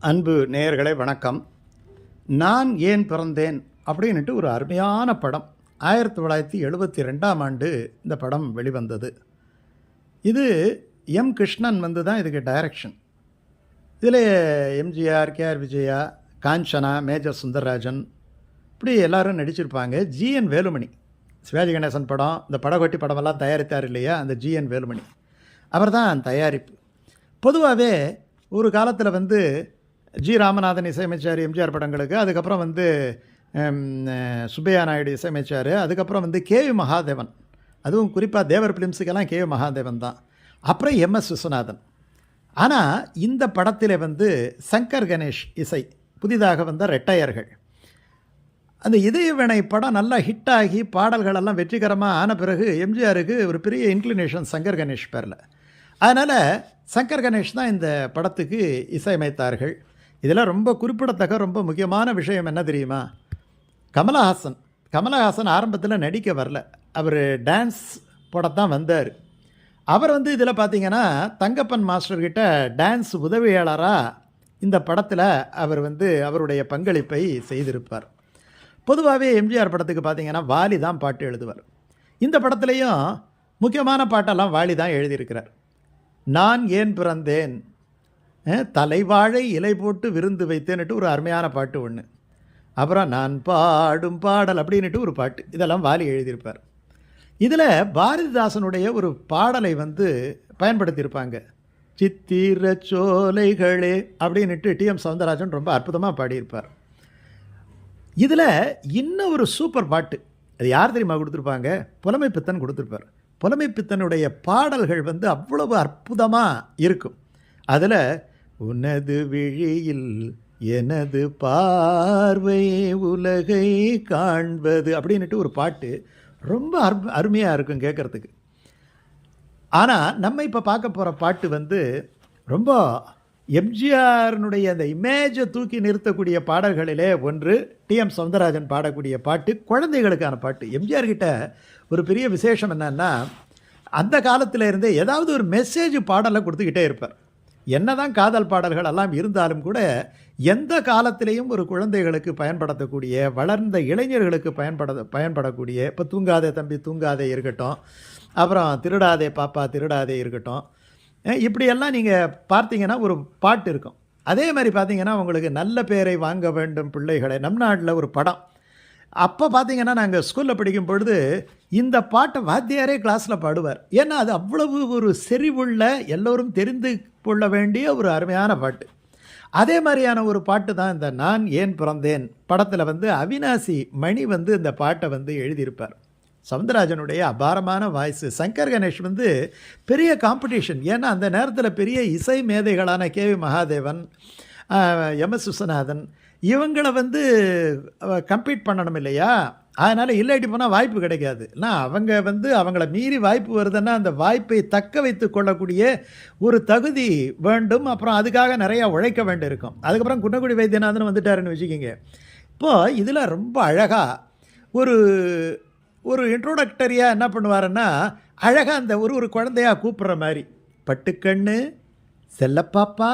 அன்பு நேயர்களே வணக்கம். நான் ஏன் பிறந்தேன் அப்படின்னுட்டு ஒரு அருமையான படம். ஆயிரத்தி தொள்ளாயிரத்தி எழுபத்தி ரெண்டாம் ஆண்டு இந்த படம் வெளிவந்தது. இது எம் கிருஷ்ணன் வந்து தான் இதுக்கு டைரக்ஷன் இதில் எம்ஜிஆர் கேஆர் விஜயா காஞ்சனா மேஜர் சுந்தரராஜன் இப்படி எல்லோரும் நடிச்சிருப்பாங்க. ஜிஎன் வேலுமணி. சிவாஜி கணேசன் படம் இந்த படகொட்டி படமெல்லாம் தயாரித்தார் இல்லையா அந்த ஜிஎன் வேலுமணி. அவர் தான் தயாரிப்பு. பொதுவாகவே ஒரு காலத்தில் வந்து ஜி ராமநாதன் இசையமைச்சார் எம்ஜிஆர் படங்களுக்கு அதுக்கப்புறம் வந்து சுப்பையா நாயுடு இசையமைச்சார் அதுக்கப்புறம் வந்து கேவி மகாதேவன் அதுவும் குறிப்பாக தேவர் ஃபிலிம்ஸுக்கெல்லாம் கேவி மகாதேவன் தான். அப்புறம் எம்எஸ் விஸ்வநாதன். ஆனால் இந்த படத்தில் வந்து சங்கர் கணேஷ் இசை புதிதாக வந்த ரெட்டையர்கள். அந்த இதயவினை படம் நல்லா ஹிட் ஆகி பாடல்கள் எல்லாம் வெற்றிகரமாக ஆன பிறகு எம்ஜிஆருக்கு ஒரு பெரிய இன்க்ளினேஷன் சங்கர் கணேஷ் பேரில். அதனால் சங்கர் கணேஷ் தான் இந்த படத்துக்கு இசையமைத்தார்கள். இதெல்லாம் ரொம்ப குறிப்பிடத்தக்க ரொம்ப முக்கியமான விஷயம் என்ன தெரியுமா? கமலஹாசன். கமலஹாசன் ஆரம்பத்தில் நடிக்க வரல. அவர் டான்ஸ் போடத்தான் வந்தார். அவர் வந்து இதில் பார்த்தீங்கன்னா தங்கப்பன் மாஸ்டர்கிட்ட டான்ஸ் உதவியாளராக இந்த படத்தில் அவர் வந்து அவருடைய பங்களிப்பை செய்திருப்பார். பொதுவாகவே எம்ஜிஆர் படத்துக்கு பார்த்தீங்கன்னா வாலி தான் பாட்டு எழுதுவார். இந்த படத்துலையும் முக்கியமான பாட்டெல்லாம் வாலி தான் எழுதியிருக்கிறார். நான் ஏன் பிறந்தேன்? தலைவாழை இலை போட்டு விருந்து வைத்தேன்னுட்டு ஒரு அருமையான பாட்டு ஒன்று அப்புறம் நான் பாடும் பாடல் அப்படின்னுட்டு ஒரு பாட்டு. இதெல்லாம் வாலி எழுதியிருப்பார். இதில் பாரதிதாசனுடைய ஒரு பாடலை வந்து பயன்படுத்தியிருப்பாங்க. சித்திர சோலைகளே அப்படின்னுட்டு டிஎம் சவுந்தரராஜன் ரொம்ப அற்புதமாக பாடியிருப்பார். இதில் இன்னும் ஒரு சூப்பர் பாட்டு. அது யார் தெரியுமா கொடுத்துருப்பாங்க? புலமை பித்தன் கொடுத்துருப்பார். புலமை பித்தனுடைய பாடல்கள் வந்து அவ்வளவு அற்புதமாக இருக்கும். அதில் உனது விழியில் எனது பார்வை உலகை காண்பது அப்படின்னுட்டு ஒரு பாட்டு ரொம்ப அரு அருமையாக இருக்கும் கேட்குறதுக்கு. ஆனால் நம்ம இப்போ பார்க்க போகிற பாட்டு வந்து ரொம்ப எம்ஜிஆர்னுடைய அந்த இமேஜை தூக்கி நிறுத்தக்கூடிய பாடல்களிலே ஒன்று டிஎம் சவுந்தரராஜன் பாடக்கூடிய பாட்டு குழந்தைகளுக்கான பாட்டு. எம்ஜிஆர் கிட்ட ஒரு பெரிய விசேஷம் என்னென்னா அந்த காலத்தில் இருந்தே ஏதாவது ஒரு மெசேஜ் பாடலை கொடுத்துக்கிட்டே இருப்பார். என்னதான் காதல் பாடல்கள் எல்லாம் இருந்தாலும் கூட எந்த காலத்திலையும் ஒரு குழந்தைகளுக்கு பயன்படுத்தக்கூடிய வளர்ந்த இளைஞர்களுக்கு பயன்பட பயன்படக்கூடிய இப்போ தூங்காதே தம்பி தூங்காதே இருக்கட்டும் அப்புறம் திருடாதே பாப்பா திருடாதே இருக்கட்டும் இப்படியெல்லாம் நீங்கள் பார்த்தீங்கன்னா ஒரு பாட்டு இருக்கும். அதே மாதிரி பார்த்தீங்கன்னா உங்களுக்கு நல்ல பேரை வாங்க வேண்டும் பிள்ளைகளை நம் நாட்டில் ஒரு படம். அப்போ பார்த்தீங்கன்னா நாங்கள் ஸ்கூலில் படிக்கும் பொழுது இந்த பாட்டை வாத்தியாரே கிளாஸில் பாடுவார். ஏன்னா அது அவ்வளவு ஒரு செறிவுள்ள எல்லோரும் தெரிந்து கொள்ள வேண்டிய ஒரு அருமையான பாட்டு. அதே மாதிரியான ஒரு பாட்டு தான் இந்த நான் ஏன் பிறந்தேன் படத்தில் வந்து அவினாசி மணி வந்து இந்த பாட்டை வந்து எழுதியிருப்பார். சவுந்தரராஜனுடைய அபாரமான வாய்ஸு சங்கர் கணேஷ் வந்து பெரிய காம்படிஷன் ஏன்னா அந்த நேரத்தில் பெரிய இசை மேதைகளான கே வி மகாதேவன் எம் எஸ் விஸ்வநாதன் இவங்களை வந்து கம்ப்ளீட் பண்ணணும் இல்லையா? அதனால் இல்லாட்டி போனால் வாய்ப்பு கிடைக்காது. நான் அவங்க வந்து அவங்கள மீறி வாய்ப்பு வருதுன்னா அந்த வாய்ப்பை தக்க வைத்து கொள்ளக்கூடிய ஒரு தகுதி வேண்டும். அப்புறம் அதுக்காக நிறையா உழைக்க வேண்டியிருக்கும். அதுக்கப்புறம் குன்னக்குடி வைத்தியநாதன் வந்துட்டாருன்னு வச்சுக்கிங்க. இப்போது இதில் ரொம்ப அழகாக ஒரு ஒரு இன்ட்ரோடக்டரியாக என்ன பண்ணுவாருன்னா அழகாக அந்த ஒரு ஒரு குழந்தையாக கூப்பிட்ற மாதிரி. பட்டுக்கண்ணு செல்லப்பாப்பா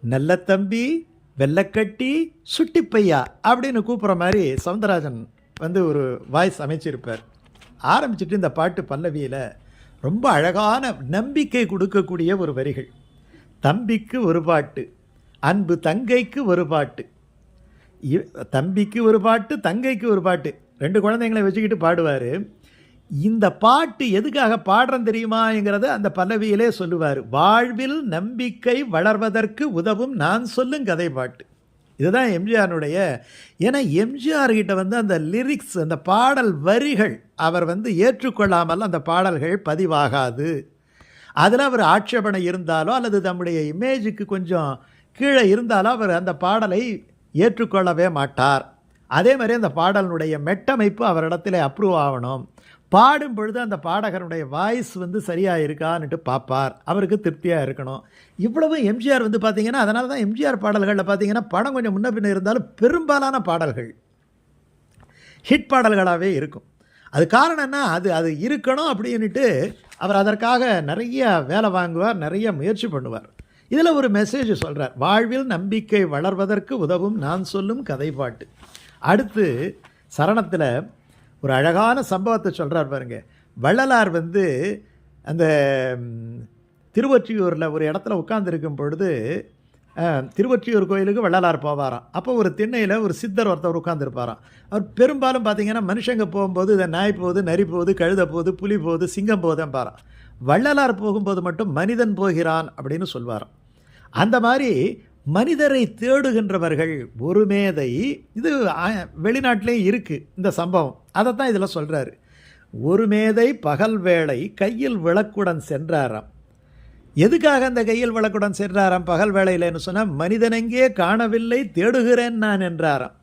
நல்ல தம்பி வெள்ளக்கட்டி சுட்டிப்பையா அப்படின்னு கூப்பிட்ற மாதிரி சவுந்தரராஜன் வந்து ஒரு வாய்ஸ் அமைச்சிருப்பார். ஆரம்பிச்சிட்டு இந்த பாட்டு பல்லவியில் ரொம்ப அழகான நம்பிக்கை கொடுக்கக்கூடிய ஒரு வரிகள். தம்பிக்கு ஒரு பாட்டு அன்பு தங்கைக்கு ஒரு பாட்டு. தம்பிக்கு ஒரு பாட்டு தங்கைக்கு ஒரு பாட்டு. ரெண்டு குழந்தைங்களை வச்சுக்கிட்டு பாடுவார். இந்த பாட்டு எதுக்காக பாடுறோம் தெரியுமாங்கிறத அந்த பல்லவியிலே சொல்லுவார். வாழ்வில் நம்பிக்கை வளர்வதற்கு உதவும் நான் சொல்லும் கதை பாட்டு. இதுதான் எம்ஜிஆருடைய ஏன்னா எம்ஜிஆர் கிட்ட வந்து அந்த லிரிக்ஸ் அந்த பாடல் வரிகள் அவர் வந்து ஏற்றுக்கொள்ளாமல் அந்த பாடல்கள் பதிவாகாது. அதில் அவர் ஆட்சேபனை இருந்தாலோ அல்லது தம்முடைய இமேஜுக்கு கொஞ்சம் கீழே இருந்தாலோ அவர் அந்த பாடலை ஏற்றுக்கொள்ளவே மாட்டார். அதே மாதிரி அந்த பாடலினுடைய மெட்டமைப்பு அவரிடத்தில் அப்ரூவ் ஆகணும். பாடும் பொழுது அந்த பாடகருடைய வாய்ஸ் வந்து சரியாக இருக்கான்னுட்டு பார்ப்பார். அவருக்கு திருப்தியாக இருக்கணும். இவ்வளவு எம்ஜிஆர் வந்து பார்த்திங்கன்னா அதனால தான் எம்ஜிஆர் பாடல்களில் பார்த்தீங்கன்னா படம் கொஞ்சம் முன்ன பின்ன இருந்தாலும் பெரும்பாலான பாடல்கள் ஹிட் பாடல்களாகவே இருக்கும். அது காரணம் என்ன? அது அது இருக்கணும் அப்படின்னுட்டு அவர் அதற்காக நிறைய வேலை வாங்குவார் நிறைய முயற்சி பண்ணுவார். இதில் ஒரு மெசேஜ் சொல்கிறார் வாழ்வில் நம்பிக்கை வளர்வதற்கு உதவும் நான் சொல்லும் கதை பாட்டு. அடுத்து சரணத்தில் ஒரு அழகான சம்பவத்தை சொல்கிறார் பாருங்க. வள்ளலார் வந்து அந்த திருவொற்றியூரில் ஒரு இடத்துல உட்காந்துருக்கும் பொழுது திருவொற்றியூர் கோயிலுக்கு வள்ளலார் போவாராம். அப்போ ஒரு திண்ணையில் ஒரு சித்தர் ஒருத்தர் உட்காந்துருப்பாராம் அவர் பெரும்பாலும் பார்த்தீங்கன்னா மனுஷங்க போகும்போது இதை நாய் போகுது நரி போகுது கழுத போகுது புலி போகுது சிங்கம் போகுதுன்னு பாராம் வள்ளலார் போகும்போது மட்டும் மனிதன் போகிறான் அப்படின்னு சொல்வாராம். அந்த மாதிரி மனிதரை தேடுகின்றவர்கள் ஒரு மேதை இது வெளிநாட்டிலேயும் இருக்குது இந்த சம்பவம். அதைத்தான் இதில் சொல்கிறாரு ஒரு மேதை பகல் வேளை கையில் விளக்குடன் சென்றாராம். எதுக்காக அந்த கையில் விளக்குடன் சென்றாராம் பகல் வேளையிலன்னு சொன்னால் மனிதனெங்கே காணவில்லை தேடுகிறேன் நான் என்றாராம்.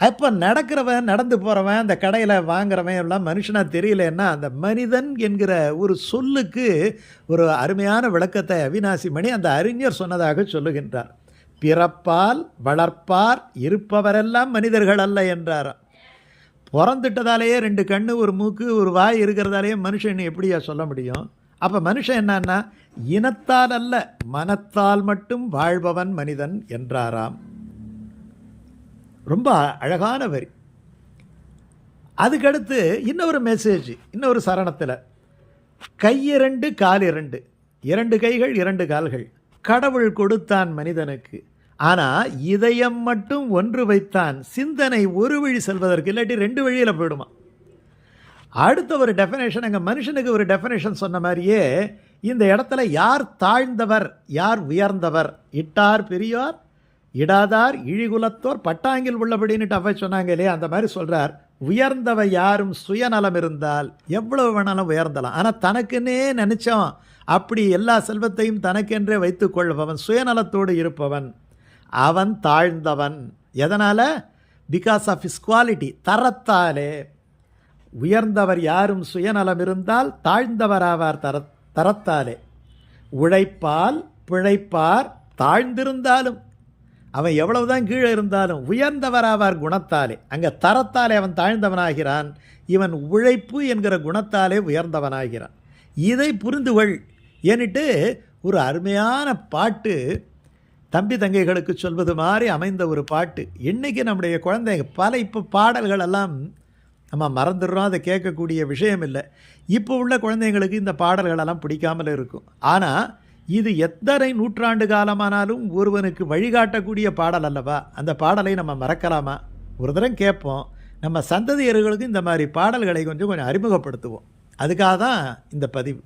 அப்போ நடக்கிறவன் நடந்து போகிறவன் அந்த கடையில் வாங்குறவன் எல்லாம் மனுஷனாக தெரியலன்னா அந்த மனிதன் என்கிற ஒரு சொல்லுக்கு ஒரு அருமையான விளக்கத்தை அவினாசி மணி அந்த அறிஞர் சொன்னதாக சொல்லுகின்றார். பிறப்பால் வளர்ப்பார் இருப்பவரெல்லாம் மனிதர்கள் அல்ல என்றாராம். பிறந்துட்டதாலேயே ரெண்டு கண் ஒரு மூக்கு ஒரு வாய் இருக்கிறதாலேயே மனுஷன் எப்படியா சொல்ல முடியும்? அப்போ மனுஷன் என்னன்னா இனத்தால் அல்ல மனத்தால் மட்டும் வாழ்பவன் மனிதன் என்றாராம். ரொம்ப அழகான வரி. அதுக்கடுத்து இன்னொரு மெசேஜ் இன்னொரு சரணத்தில் கை இரண்டு கால் இரண்டு. இரண்டு கைகள் இரண்டு கால்கள். கடவுள் கொடுத்தான் மனிதனுக்கு. ஆனால் இதயம் மட்டும் ஒன்று வைத்தான். சிந்தனை ஒரு வழி செல்வதற்கு இல்லாட்டி ரெண்டு வழியில் போயிடுமா? அடுத்த ஒரு டெஃபினேஷன் எங்கள் மனுஷனுக்கு ஒரு டெஃபினேஷன் சொன்ன மாதிரியே இந்த இடத்துல யார் தாழ்ந்தவர் யார் உயர்ந்தவர்? இட்டார் பெரியார் இடாதார் இழிகுலத்தோர் பட்டாங்கில் உள்ளபடின்னுட்டு அவை சொன்னாங்க இல்லையா அந்த மாதிரி சொல்கிறார் உயர்ந்தவை யாரும் சுயநலம் இருந்தால் எவ்வளவு வேணாலும் உயர்ந்தலாம். ஆனால் தனக்குன்னே நினச்சோம் அப்படி எல்லா செல்வத்தையும் தனக்கென்றே வைத்து கொள்பவன் சுயநலத்தோடு இருப்பவன் அவன் தாழ்ந்தவன். எதனால்? பிகாஸ் ஆஃப் இஸ் குவாலிட்டி தரத்தாலே. உயர்ந்தவர் யாரும் சுயநலம் இருந்தால் தாழ்ந்தவராவார் தர தரத்தாலே. உழைப்பால் பிழைப்பார் தாழ்ந்திருந்தாலும். அவன் எவ்வளவுதான் கீழே இருந்தாலும் உயர்ந்தவராவார் குணத்தாலே. அங்கே தரத்தாலே அவன் தாழ்ந்தவனாகிறான். இவன் உழைப்பு என்கிற குணத்தாலே உயர்ந்தவனாகிறான். இதை புரிந்துகொள். ஏன்னுட்டு ஒரு அருமையான பாட்டு தம்பி தங்கைகளுக்கு சொல்வது மாதிரி அமைந்த ஒரு பாட்டு. இன்றைக்கி நம்முடைய குழந்தைங்க பல இப்போ பாடல்கள் எல்லாம் நம்ம மறந்துடுறோம். அதை கேட்கக்கூடிய விஷயம் இல்லை. இப்போ உள்ள குழந்தைங்களுக்கு இந்த பாடல்களெல்லாம் பிடிக்காமல் இருக்கும். ஆனால் இது எத்தனை நூற்றாண்டு காலமானாலும் ஒருவனுக்கு வழிகாட்டக்கூடிய பாடல் அல்லவா? அந்த பாடலை நம்ம மறக்கலாமா? ஒரு தரம் கேட்போம். நம்ம சந்ததியர்களுக்கு இந்த மாதிரி பாடல்களை கொஞ்சம் கொஞ்சம் அறிமுகப்படுத்துவோம். அதுக்காக தான் இந்த பதிவு.